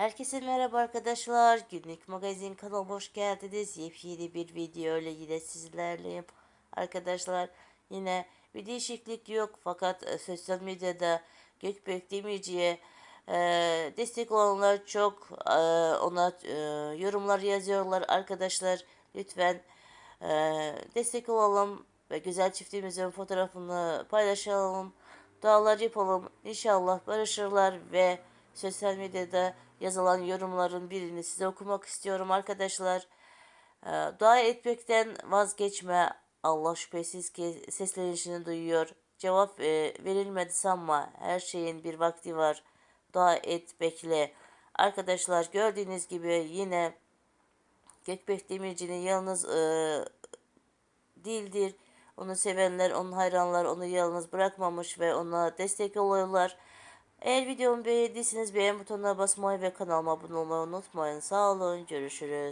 Herkese merhaba arkadaşlar. Günlük magazin kanalıma hoş geldiniz. Yepyeni bir video ile yine sizlerleyim. Arkadaşlar yine bir değişiklik yok fakat e, sosyal medyada Gökbek Demirci'ye e, destek olanlar çok e, ona e, yorumlar yazıyorlar arkadaşlar. Lütfen e, destek olalım ve güzel çiftimizin fotoğrafını paylaşalım. Dualar yapalım. İnşallah barışırlar ve sosyal medyada yazılan yorumların birini size okumak istiyorum arkadaşlar. Ee, Dua etmekten vazgeçme. Allah şüphesiz ki seslenişini duyuyor. Cevap e, verilmedi sanma. Her şeyin bir vakti var. Dua et, bekle. Arkadaşlar gördüğünüz gibi yine Gökbek Demirci'nin yalnız e, değildir. Onu sevenler, onun hayranları onu yalnız bırakmamış ve ona destek oluyorlar. Eğer videomu beğendiyseniz beğen butonuna basmayı ve kanalıma abone olmayı unutmayın. Sağ olun, görüşürüz.